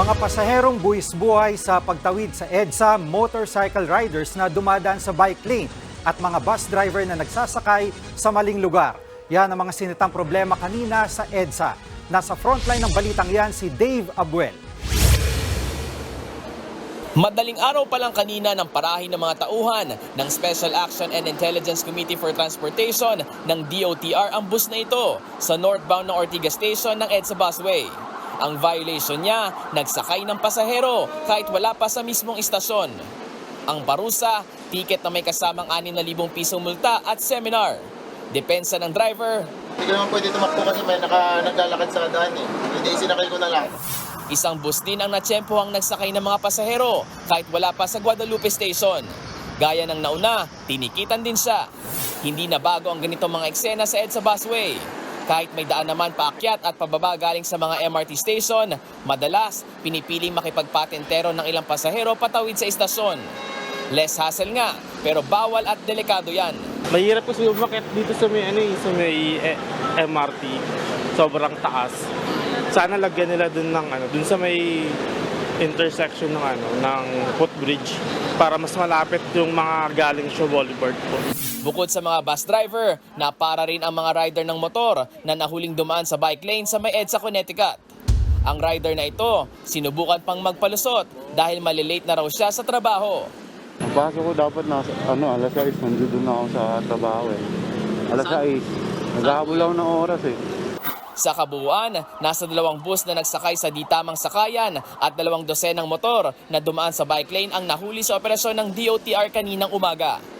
Mga pasaherong buwis buhay sa pagtawid sa EDSA motorcycle riders na dumadaan sa bike lane at mga bus driver na nagsasakay sa maling lugar. Yan ang mga sinitang problema kanina sa EDSA. Nasa frontline ng balitang yan si Dave Abuel. Madaling araw pa lang kanina ng parahin ng mga tauhan ng Special Action and Intelligence Committee for Transportation ng DOTR ang bus na ito sa northbound ng Ortigas Station ng EDSA Busway. Ang violation niya, nagsakay ng pasahero kahit wala pa sa mismong istasyon. Ang parusa, tiket na may kasamang 6,000 pisong multa at seminar. Depensa ng driver, Hindi ko naman pwede tumakbo kasi may naka, naglalakad sa daan eh. Hindi, sinakay ko na lang. Isang bus din ang natsyempohang nagsakay ng mga pasahero kahit wala pa sa Guadalupe Station. Gaya ng nauna, tinikitan din siya. Hindi na bago ang ganitong mga eksena sa EDSA Busway. Kahit may daan naman paakyat at pababa galing sa mga MRT station, madalas pinipiling makipagpatentero ng ilang pasahero patawid sa istasyon. Less hassle nga, pero bawal at delikado yan. Mahirap kasi umakit dito sa may, ano, eh, sa may eh, MRT. Sobrang taas. Sana lagyan nila dun ng ano, dun sa may intersection ng ano, ng footbridge para mas malapit yung mga galing sa boulevard po. Bukod sa mga bus driver, napara rin ang mga rider ng motor na nahuling dumaan sa bike lane sa may EDSA Connecticut. Ang rider na ito, sinubukan pang magpalusot dahil malilate na raw siya sa trabaho. Pasok ko dapat nasa, ano, alas 6, nandun na ako sa trabaho eh. Alas 6, naghahabol ako ng oras eh. Sa kabuuan, nasa dalawang bus na nagsakay sa di tamang sakayan at dalawang dosenang motor na dumaan sa bike lane ang nahuli sa operasyon ng DOTR kaninang umaga.